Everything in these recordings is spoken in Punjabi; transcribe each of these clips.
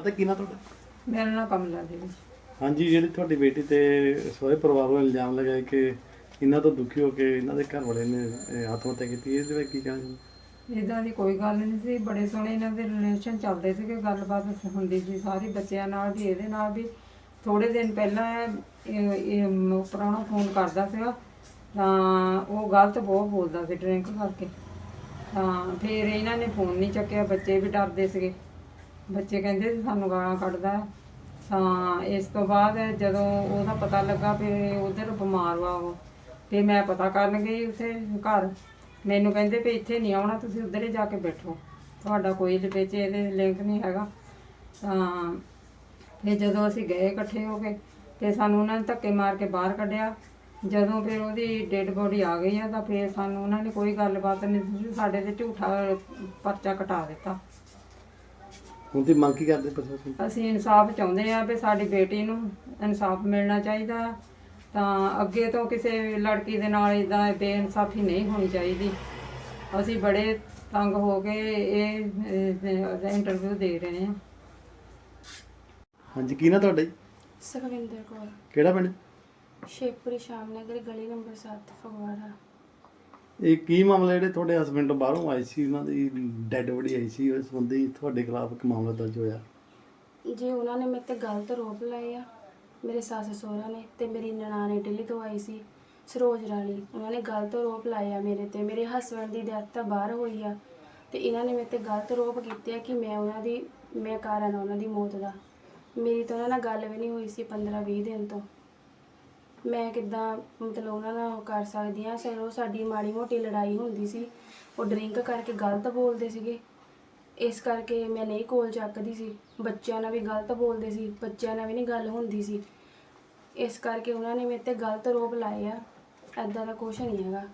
ਪਤਾ ਕੀ ਨਾ ਤੁਹਾਡਾ? ਮੇਰਾ ਨਾਮ ਕਮਲਾ ਦੇਵੀ ਹਾਂਜੀ ਜਿਹੜੀ ਤੁਹਾਡੀ ਬੇਟੀ ਤੇ ਸਹੁਰੇ ਪਰਿਵਾਰ ਵੱਲੋਂ ਇਲਜ਼ਾਮ ਲਗਾਏ ਕਿ ਇਹਨਾਂ ਤੋਂ ਦੁਖੀ ਹੋ ਕੇ ਇਹਨਾਂ ਦੇ ਘਰ ਵਾਲੇ ਨੇ ਇਹ ਆਤਮ ਹੱਤਿਆ ਕੀਤੀ ਇਹਦੇ ਵਿੱਚ ਕੀ ਕਹਿਣਾ ਇਦਾਂ ਦੀ ਕੋਈ ਗੱਲ ਨਹੀਂ ਸੀ। ਬੜੇ ਸੋਹਣੇ ਇਹਨਾਂ ਦੇ ਰਿਲੇਸ਼ਨ ਚੱਲਦੇ ਸੀਗੇ ਗੱਲਬਾਤ ਹੁੰਦੀ ਸੀ ਸਾਰੀ ਬੱਚਿਆਂ ਨਾਲ ਵੀ ਇਹਦੇ ਨਾਲ ਵੀ। ਥੋੜੇ ਦਿਨ ਪਹਿਲਾਂ ਇਹ ਇਹ ਪੁਰਾਣਾ ਫੋਨ ਕਰਦਾ ਸੀਗਾ ਤਾਂ ਉਹ ਗਲਤ ਬਹੁਤ ਬੋਲਦਾ ਸੀ ਡਰਿੰਕ ਕਰਕੇ। ਤਾਂ ਫਿਰ ਇਹਨਾਂ ਨੇ ਫੋਨ ਨਹੀਂ ਚੱਕਿਆ ਬੱਚੇ ਵੀ ਡਰਦੇ ਸੀਗੇ। ਬੱਚੇ ਕਹਿੰਦੇ ਸੀ ਸਾਨੂੰ ਗਾਲਾਂ ਕੱਢਦਾ ਹੈ। ਤਾਂ ਇਸ ਤੋਂ ਬਾਅਦ ਜਦੋਂ ਉਹਦਾ ਪਤਾ ਲੱਗਾ ਵੀ ਉਧਰ ਬਿਮਾਰ ਵਾ ਉਹ, ਤੇ ਮੈਂ ਪਤਾ ਕਰਨ ਗਈ ਉੱਥੇ ਘਰ। ਮੈਨੂੰ ਕਹਿੰਦੇ ਵੀ ਇੱਥੇ ਨਹੀਂ ਆਉਣਾ, ਤੁਸੀਂ ਉਧਰ ਹੀ ਜਾ ਕੇ ਬੈਠੋ। ਤੁਹਾਡਾ ਕੋਈ ਵਿੱਚ ਇਹਦੇ ਲਿੰਕ ਨਹੀਂ ਹੈਗਾ। ਤਾਂ ਫਿਰ ਜਦੋਂ ਅਸੀਂ ਗਏ ਇਕੱਠੇ ਹੋ ਕੇ, ਤੇ ਸਾਨੂੰ ਉਹਨਾਂ ਨੇ ਧੱਕੇ ਮਾਰ ਕੇ ਬਾਹਰ ਕੱਢਿਆ। ਜਦੋਂ ਫਿਰ ਉਹਦੀ ਡੈੱਡ ਬੋਡੀ ਆ ਗਈ ਆ, ਤਾਂ ਫਿਰ ਸਾਨੂੰ ਉਹਨਾਂ ਨੇ ਕੋਈ ਗੱਲਬਾਤ ਨਹੀਂ ਸੀ ਸਾਡੇ ਤੇ ਝੂਠਾ ਪਰਚਾ ਕਟਾ ਦਿੱਤਾ। ਹੁਣ ਤੇ ਮੰਗ ਕੀ ਕਰਦੇ ਪ੍ਰਸ਼ਾਸਨ ਅਸੀਂ ਇਨਸਾਫ ਚਾਹੁੰਦੇ ਆ ਵੀ ਸਾਡੀ ਬੇਟੀ ਨੂੰ ਇਨਸਾਫ ਮਿਲਣਾ ਚਾਹੀਦਾ। ਤਾਂ ਅੱਗੇ ਤੋਂ ਕਿਸੇ ਲੜਕੀ ਦੇ ਨਾਲ ਇਦਾਂ ਬੇਇਨਸਾਫੀ ਨਹੀਂ ਹੋਣੀ ਚਾਹੀਦੀ। ਅਸੀਂ ਬੜੇ ਤੰਗ ਹੋ ਕੇ ਇਹ ਇੰਟਰਵਿਊ ਦੇ ਰਹੇ ਹਾਂ। ਹਾਂਜੀ ਕੀ ਨਾ ਤੁਹਾਡਾ ਜੀ? ਸੁਖਵਿੰਦਰ ਕੌਰ। ਕਿਹੜਾ ਪਿੰਡ? ਸ਼ੇਪੁਰੀ ਸ਼ਾਮਨਗਰ ਗਲੀ ਨੰਬਰ 7 ਫਗਵਾੜਾ। ਇਹ ਕੀ ਮਾਮਲਾ ਜਿਹੜੇ ਤੁਹਾਡੇ ਹਸਬੰਡ ਬਾਹਰੋਂ ਆਏ ਸੀ? ਉਹਨਾਂ ਦੀ ਡੈੱਡ ਬੋਡੀ ਆਈ ਸੀ ਉਸ ਸੰਬੰਧੀ ਤੁਹਾਡੇ ਖਿਲਾਫ ਇੱਕ ਮਾਮਲਾ ਦਰਜ ਹੋਇਆ। ਜੀ, ਉਹਨਾਂ ਨੇ ਮੇਰੇ ਤੇ ਗਲਤ ਆਰੋਪ ਲਾਏ ਆ। ਮੇਰੇ ਸੱਸ ਸਹੁਰਾ ਨੇ ਤੇ ਮੇਰੀ ਨਨਾਣ ਇਟਲੀ ਤੋਂ ਆਈ ਸੀ, ਸਰੋਜ ਰਾਣੀ। ਉਹਨਾਂ ਨੇ ਗਲਤ ਆਰੋਪ ਲਾਏ ਮੇਰੇ ਤੇ। ਮੇਰੇ ਹਸਬੰਡ ਦੀ ਡੈਥ ਤਾਂ ਬਾਹਰ ਹੋਈ ਆ ਤੇ ਇਹਨਾਂ ਨੇ ਮੇਰੇ ਤੇ ਗਲਤ ਆਰੋਪ ਕੀਤੇ ਆ ਕਿ ਮੈਂ ਉਹਨਾਂ ਦੀ, ਮੈਂ ਕਾਰਨ ਆ ਉਹਨਾਂ ਦੀ ਮੌਤ ਦਾ। ਮੇਰੀ ਤਾਂ ਉਹਨਾਂ ਨਾਲ ਗੱਲ ਵੀ ਨਹੀਂ ਹੋਈ ਸੀ 15 20 ਦਿਨ ਤੋਂ। ਮੈਂ ਕਿੱਦਾਂ ਮਤਲਬ ਉਹਨਾਂ ਨਾਲ ਉਹ ਕਰ ਸਕਦੀ ਆ ਚਲੋ ਸਾਡੀ ਮਾੜੀ ਮੋਟੀ ਲੜਾਈ ਹੁੰਦੀ ਸੀ। ਉਹ ਡਰਿੰਕ ਕਰਕੇ ਗਲਤ ਬੋਲਦੇ ਸੀਗੇ। ਇਸ ਕਰਕੇ ਮੈਂ ਨਹੀਂ ਕੋਲ ਚੱਕਦੀ ਸੀ। ਬੱਚਿਆਂ ਨਾਲ ਵੀ ਗਲਤ ਬੋਲਦੇ ਸੀ। ਬੱਚਿਆਂ ਨਾਲ ਵੀ ਨਹੀਂ ਗੱਲ ਹੁੰਦੀ ਸੀ। ਇਸ ਕਰਕੇ ਉਹਨਾਂ ਨੇ ਮੇਰੇ ਤੇ ਗਲਤ ਆਰੋਪ ਲਾਏ ਆ। ਐਦਾਂ ਦਾ ਕੁਝ ਨਹੀਂ ਹੈਗਾ।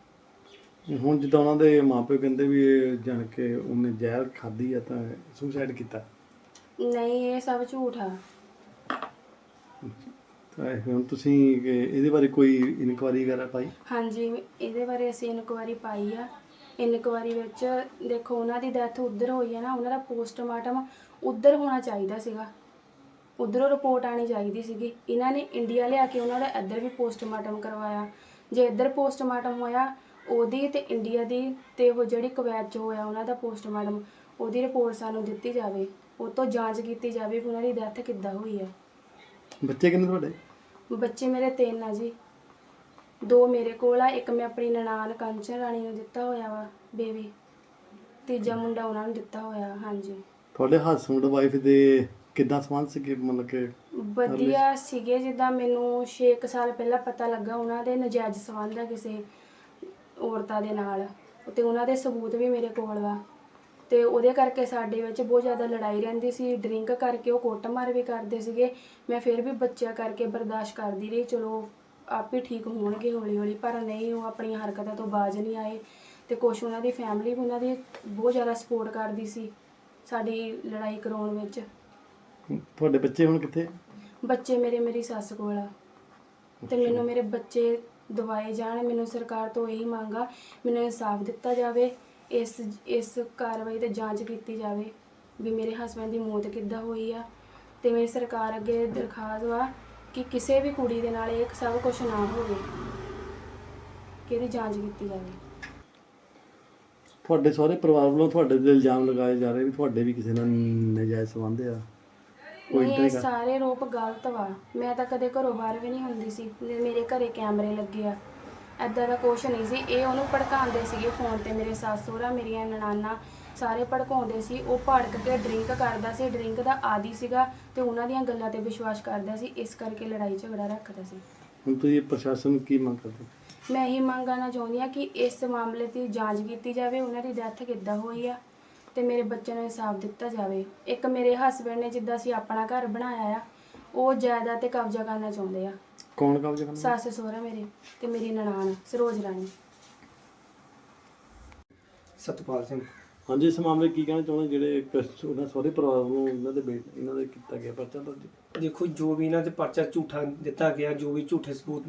ਹੁਣ ਜਿੱਦਾਂ ਉਹਨਾਂ ਦੇ ਮਾਪੇ ਕਹਿੰਦੇ ਵੀ ਇਹ ਜਾਣ ਕੇ ਉਹਨੇ ਜ਼ਹਿਰ ਖਾਧੀ ਆ ਤਾਂ ਸੁਸਾਈਡ ਕੀਤਾ। ਨਹੀਂ ਇਹ ਸਭ ਝੂਠ ਆ। ਤਾਂ ਹੁਣ ਤੁਸੀਂ ਕਿ ਇਹਦੇ ਬਾਰੇ ਕੋਈ ਇਨਕੁਆਰੀ ਵਗੈਰਾ ਪਾਈ? ਹਾਂਜੀ, ਇਹਦੇ ਬਾਰੇ ਅਸੀਂ ਇਨਕੁਆਰੀ ਪਾਈ ਆ। ਇਨਕੁਆਰੀ ਵਿੱਚ ਦੇਖੋ, ਉਹਨਾਂ ਦੀ ਡੈਥ ਉੱਧਰ ਹੋਈ ਹੈ ਨਾ, ਉਹਨਾਂ ਦਾ ਪੋਸਟਮਾਰਟਮ ਉੱਧਰ ਹੋਣਾ ਚਾਹੀਦਾ ਸੀਗਾ। ਉੱਧਰੋਂ ਰਿਪੋਰਟ ਆਣੀ ਚਾਹੀਦੀ ਸੀਗੀ। ਇਹਨਾਂ ਨੇ ਇੰਡੀਆ ਲਿਆ ਕੇ ਉਹਨਾਂ ਦਾ ਇੱਧਰ ਵੀ ਪੋਸਟਮਾਰਟਮ ਕਰਵਾਇਆ। ਜੇ ਇੱਧਰ ਪੋਸਟਮਾਰਟਮ ਹੋਇਆ, ਉਹਦੀ ਤੇ ਇੰਡੀਆ ਦੀ ਤੇ ਉਹ ਜਿਹੜੀ ਕੁਵੈਤ 'ਚ ਹੋਇਆ, ਉਹਨਾਂ ਦਾ ਪੋਸਟਮਾਰਟਮ, ਉਹਦੀ ਰਿਪੋਰਟ ਸਾਨੂੰ ਦਿੱਤੀ ਜਾਵੇ। ਉਹ ਤੋਂ ਜਾਂਚ ਕੀਤੀ ਜਾਵੇ ਵੀ ਉਹਨਾਂ ਦੀ ਡੈਥ ਕਿੱਦਾਂ ਹੋਈ ਹੈ। ਬੱਚੇ ਕਿੰਨੇ ਤੁਹਾਡੇ? ਬੱਚੇ ਮੇਰੇ ਤਿੰਨ ਆ ਜੀ। ਦੋ ਮੇਰੇ ਕੋਲ ਆ ਇੱਕ ਮੈਂ ਆਪਣੀ ਨਨਾਣ ਕੰਚਨ ਰਾਣੀ ਨੂੰ ਦਿੱਤਾ ਹੋਇਆ ਵਾ ਬੇਬੀ। ਤੀਜਾ ਮੁੰਡਾ ਉਹਨਾਂ ਨੂੰ ਦਿੱਤਾ ਹੋਇਆ ਹਾਂਜੀ। ਤੁਹਾਡੇ ਹਸਬੰਡ ਵਾਈਫ ਦੇ ਕਿੱਦਾਂ ਸੰਬੰਧ ਸੀ ਮਤਲਬ ਕਿ ਵਧੀਆ ਸੀਗੇ ਜਿੱਦਾਂ ਮੈਨੂੰ 6 ਸਾਲ ਪਹਿਲਾਂ ਪਤਾ ਲੱਗਾ ਉਹਨਾਂ ਦੇ ਨਜਾਇਜ਼ ਸੰਬੰਧ ਆ ਕਿਸੇ ਔਰਤਾਂ ਦੇ ਨਾਲ। ਤੇ ਉਹਨਾਂ ਦੇ ਸਬੂਤ ਵੀ ਮੇਰੇ ਕੋਲ ਵਾ। ਤੇ ਉਹਦੇ ਕਰਕੇ ਸਾਡੇ ਵਿੱਚ ਬਹੁਤ ਜ਼ਿਆਦਾ ਲੜਾਈ ਰਹਿੰਦੀ ਸੀ ਡਰਿੰਕ ਕਰਕੇ ਉਹ ਕੁੱਟਮਾਰ ਵੀ ਕਰਦੇ ਸੀਗੇ। ਮੈਂ ਫਿਰ ਵੀ ਬੱਚਿਆਂ ਕਰਕੇ ਬਰਦਾਸ਼ਤ ਕਰਦੀ ਰਹੀ ਚਲੋ ਆਪ ਹੀ ਠੀਕ ਹੋਣਗੇ ਹੌਲੀ ਹੌਲੀ ਪਰ ਨਹੀਂ ਉਹ ਆਪਣੀਆਂ ਹਰਕਤਾਂ ਤੋਂ ਬਾਜ਼ ਨਹੀਂ ਆਏ। ਤੇ ਕੁਛ ਉਹਨਾਂ ਦੀ ਫੈਮਿਲੀ ਵੀ ਉਹਨਾਂ ਦੀ ਬਹੁਤ ਜ਼ਿਆਦਾ ਸਪੋਰਟ ਕਰਦੀ ਸੀ ਸਾਡੀ ਲੜਾਈ ਕਰਾਉਣ ਵਿੱਚ। ਤੁਹਾਡੇ ਬੱਚੇ ਹੁਣ ਕਿੱਥੇ? ਬੱਚੇ ਮੇਰੇ ਮੇਰੀ ਸੱਸ ਕੋਲ ਆ। ਤੇ ਮੈਨੂੰ ਮੇਰੇ ਬੱਚੇ ਦਵਾਏ ਜਾਣ ਮੈਨੂੰ ਸਰਕਾਰ ਤੋਂ ਇਹੀ ਮੰਗਾ ਮੈਨੂੰ ਇਨਸਾਫ ਦਿੱਤਾ ਜਾਵੇ। ਇਸ ਇਸ ਕਾਰਵਾਈ ਤੇ ਜਾਂਚ ਕੀਤੀ ਜਾਵੇ ਵੀ ਮੇਰੇ ਹਸਬੰਦ ਦੀ ਮੌਤ ਕਿੱਦਾਂ ਹੋਈ ਆ ਤੇ ਮੇਰੀ ਸਰਕਾਰ ਅੱਗੇ ਦਰਖਾਸਤ ਵਾ ਕਿ ਕਿਸੇ ਵੀ ਕੁੜੀ ਦੇ ਨਾਲ ਇਹ ਸਭ ਕੁਝ ਨਾ ਹੋਵੇ ਕਿ ਇਹਦੀ ਜਾਂਚ ਕੀਤੀ ਜਾਵੇ। ਤੁਹਾਡੇ ਸਾਰੇ ਪਰਿਵਾਰ ਵੱਲੋਂ ਤੁਹਾਡੇ ਤੇ ਇਲਜ਼ਾਮ ਲਗਾਏ ਜਾ ਰਹੇ ਵੀ ਤੁਹਾਡੇ ਵੀ ਕਿਸੇ ਨਾਲ ਨਜਾਇਜ਼ ਸੰਬੰਧ ਆ। ਕੋਈ ਇਹ ਸਾਰੇ ਰੂਪ ਗਲਤ ਵਾ। ਮੈਂ ਤਾਂ ਕਦੇ ਘਰੋਂ ਬਾਹਰ ਵੀ ਨਹੀਂ ਹੁੰਦੀ ਸੀ। ਮੇਰੇ ਘਰੇ ਕੈਮਰੇ ਲੱਗੇ ਆ ਐਦਾਂ ਦਾ ਕੁਛ ਨਹੀਂ ਸੀ। ਇਹ ਉਹਨੂੰ ਭੜਕਾਉਂਦੇ ਸੀਗੇ ਫੋਨ ਤੇ ਮੇਰੇ ਸੱਸ ਸਹੁਰਾ ਮੇਰੀਆਂ ਨਨਾਨਾ ਸਾਰੇ ਭੜਕਾਉਂਦੇ ਸੀ। ਉਹ ਭੜਕ ਕੇ ਡਰਿੰਕ ਕਰਦਾ ਸੀ। ਡਰਿੰਕ ਦਾ ਆਦੀ ਸੀਗਾ ਤੇ ਉਹਨਾਂ ਦੀਆਂ ਗੱਲਾਂ ਤੇ ਵਿਸ਼ਵਾਸ ਕਰਦਾ ਸੀ। ਇਸ ਕਰਕੇ ਲੜਾਈ ਝਗੜਾ ਰੱਖਦਾ ਸੀ। ਹੁਣ ਤੁਸੀਂ ਪ੍ਰਸ਼ਾਸਨ ਨੂੰ ਕੀ ਮੰਗ ਕਰਦੇ ਮੈਂ ਇਹੀ ਮੰਗ ਕਰਨਾ ਚਾਹੁੰਦੀ ਆ ਕਿ ਇਸ ਮਾਮਲੇ ਦੀ ਜਾਂਚ ਕੀਤੀ ਜਾਵੇ। ਉਹਨਾਂ ਦੀ ਡੈਥ ਕਿੱਦਾਂ ਹੋਈ ਆ ਤੇ ਮੇਰੇ ਬੱਚਿਆਂ ਨੂੰ ਇਨਸਾਫ ਦਿੱਤਾ ਜਾਵੇ। ਇੱਕ ਮੇਰੇ ਹਸਬੰਡ ਨੇ ਜਿੱਦਾਂ ਅਸੀਂ ਆਪਣਾ ਘਰ ਬਣਾਇਆ ਆ ਉਹ ਜਾਇਦਾਦ ਤੇ ਕਬਜ਼ਾ ਕਰਨਾ ਚਾਹੁੰਦੇ ਆ। ਕੌਣ ਕਬਜ਼ਾ ਕਰਨਾ? ਸੱਸ ਸਹੁਰਾ ਮੇਰੇ ਤੇ ਮੇਰੀ ਨਨਾਣ ਸਰੋਜ ਰਾਣੀ। ਸਤਪਾਲ ਸਿੰਘ। ਹਾਂਜੀ ਇਸ ਮਾਮਲੇ ਕੀ ਕਹਿਣਾ ਚਾਹੁੰਦੇ? ਜਿਹੜੇ ਇੱਕ ਉਹਨਾਂ ਸਾਰੇ ਪਰਿਵਾਰ ਵੱਲੋਂ ਇਹਨਾਂ ਦੇ ਬੇਟ ਇਹਨਾਂ ਦੇ ਕੀਤਾ ਗਿਆ ਪਰਚਾ ਦਰਜ? ਦੇਖੋ ਜੋ ਵੀ ਇਹਨਾਂ ਤੇ ਪਰਚਾ ਝੂਠਾ ਦਿੱਤਾ ਗਿਆ ਜੋ ਵੀ ਝੂਠੇ ਸਬੂਤ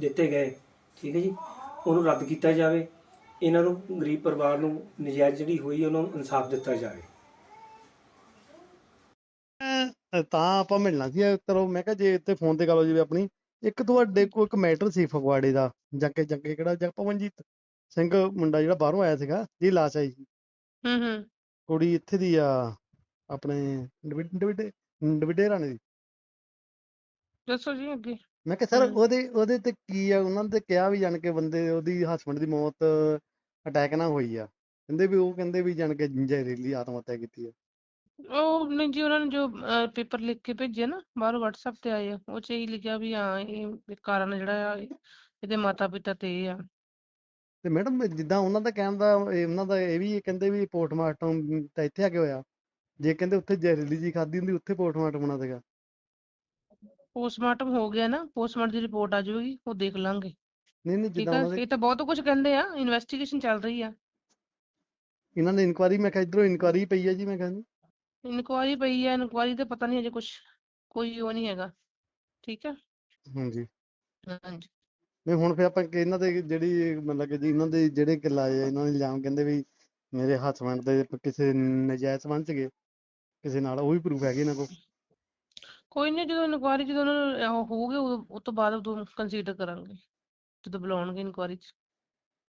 ਦਿੱਤੇ ਗਏ ਠੀਕ ਹੈ ਜੀ ਉਹਨੂੰ ਰੱਦ ਕੀਤਾ ਜਾਵੇ। ਇਹਨਾਂ ਨੂੰ ਗਰੀਬ ਪਰਿਵਾਰ ਨੂੰ ਨਜਾਇਜ਼ ਜਿਹੜੀ ਹੋਈ ਉਹਨਾਂ ਨੂੰ ਇਨਸਾਫ ਦਿੱਤਾ ਜਾਵੇ। ਤਾਂ ਆਪਾਂ ਮਿਲਣਾ ਸੀ ਚਲੋ ਮੈਂ ਕਿਹਾ ਜੇ ਇੱਥੇ ਫੋਨ ਤੇ ਗੱਲ ਹੋ ਜਾਵੇ ਆਪਣੀ ਇੱਕ ਤੁਹਾਡੇ ਕੋਲ ਇੱਕ ਮੈਟਰ ਸੀ ਫਗਵਾੜੇ ਦਾ ਜੱਗੇ ਜੱਗੇ ਕਿਹੜਾ ਜਗ ਪਵਨਜੀਤ ਸਿੰਘ ਮੁੰਡਾ ਜਿਹੜਾ ਬਾਹਰੋਂ ਆਇਆ ਸੀਗਾ ਜੀ ਲਾਸ਼ ਆਈ ਸੀ। ਹੂੰ ਹੂੰ। ਕੁੜੀ ਇੱਥੇ ਦੀ ਆ ਆਪਣੇ ਡਵਿਡ ਡਵਿਡ ਡਵਿਡੇਰਾ ਦੀ। ਦੱਸੋ ਜੀ ਅੱਗੇ। ਮੈਂ ਕਿਹਾ ਸਰ। ਉਹਦੇ ਉਹਦੇ ਤੇ ਕੀ ਆ? ਉਹਨਾਂ ਨੇ ਕਿਹਾ ਵੀ ਜਾਣ ਕੇ ਬੰਦੇ ਉਹਦੀ ਹਸਬੰਡ ਦੀ ਮੌਤ ਅਟੈਕ ਨਾਲ ਹੋਈ ਆ। ਕਹਿੰਦੇ ਵੀ ਉਹ ਕਹਿੰਦੇ ਵੀ ਜਾਣ ਕੇ ਜ਼ਹਿਰੀਲੀ ਆਤਮ ਹੱਤਿਆ ਕੀਤੀ ਆ। ਉਹ ਨਹੀਂ ਜੀ ਉਹਨਾਂ ਨੇ ਜੋ ਪੇਪਰ ਲਿਖ ਕੇ ਭੇਜਿਆ ਨਾ ਬਾਹਰੋਂ WhatsApp ਤੇ ਆਏ ਆ। ਉਹ ਚ ਇਹੀ ਲਿਖਿਆ ਵੀ ਹਾਂ ਇਹ ਕਾਰਨ ਜਿਹੜਾ ਆ ਇਹ- ਇਹਦੇ ਮਾਤਾ ਪਿਤਾ ਤੇ ਇਹ ਆ। ਤੇ ਮੈਡਮ ਜਿੱਦਾਂ ਉਹਨਾਂ ਦਾ ਕਹਿਣ ਦਾ ਇਹ ਉਹਨਾਂ ਦਾ ਇਹ ਵੀ ਕਹਿੰਦੇ ਵੀ ਪੋਸਟਮਾਰਟਮ ਤਾਂ ਇੱਥੇ ਆ ਕੇ ਹੋਇਆ। ਜੇ ਕਹਿੰਦੇ ਉੱਥੇ ਜ਼ਹਿਰੀਲੀ ਜੀ ਖਾਦੀ ਹੁੰਦੀ ਉੱਥੇ ਪੋਸਟਮਾਰਟਮ ਹੋਣਾ ਸੀਗਾ। ਪੋਸਟਮਾਰਟਮ ਹੋ ਗਿਆ ਨਾ ਪੋਸਟਮਾਰਟਮ ਦੀ ਰਿਪੋਰਟ ਆ ਜਾਊਗੀ ਉਹ ਦੇਖ ਲਾਂਗੇ। ਨਹੀਂ ਨਹੀਂ ਠੀਕ ਜਿੱਦਾਂ ਆ ਉਹਨਾਂ ਦੇ ਇਹ ਤਾਂ ਬਹੁਤ ਕੁਝ ਕਹਿੰਦੇ ਆ ਇਨਵੈਸਟੀਗੇਸ਼ਨ ਚੱਲ ਰਹੀ ਆ। ਇਹਨਾਂ ਨੇ ਇਨਕੁਆਰੀ ਮੈਂ ਕਿਹਾ ਇਧਰੋਂ ਇਨਕੁਆਰੀ ਪਈ ਆ ਜੀ ਮੈਂ ਕਹਿੰਦੀ ਇਨਕੁਆਰੀ ਪਈ ਆ ਇਨਕੁਆਰੀ ਤੇ ਪਤਾ ਨਹੀਂ ਅਜੇ ਕੁਝ ਕੋਈ ਉਹ ਨਹੀਂ ਹੈਗਾ ਠੀਕ ਆ? ਹਾਂਜੀ। ਹਾਂਜੀ। ਨਹੀਂ ਹੁਣ ਫਿਰ ਆਪਾਂ ਕਿ ਇਹਨਾਂ ਦੇ ਜਿਹੜੀ ਮਤਲਬ ਕਿ ਜੀ ਇਹਨਾਂ ਦੇ ਜਿਹੜੇ ਕਿ ਲਾਏ ਆ ਇਹਨਾਂ ਨੇ ਇਲਜ਼ਾਮ ਕਹਿੰਦੇ ਵੀ ਮੇਰੇ ਹਸਬੰਡ ਦੇ ਕਿਸੇ ਨਜਾਇਜ਼ ਸੰਬੰਧ ਸੀਗੇ ਕਿਸੇ ਨਾਲ ਉਹ ਵੀ ਪ੍ਰੂਫ ਹੈਗੇ ਇਹਨਾਂ ਕੋਲ? ਕੋਈ ਨਹੀਂ ਜਦੋਂ ਇਨਕੁਆਰੀ ਜਦੋਂ ਉਹਨਾਂ ਨੂੰ ਉਹ ਹੋਊਗੇ ਉਦੋਂ- ਉਹ ਤੋਂ ਬਾਅਦ ਉਦੋਂ ਕੰਸੀਡਰ ਕਰਾਂਗੇ। ਜਦੋਂ ਬੁਲਾਉਣਗੇ ਇਨਕੁਆਰੀ ਚ।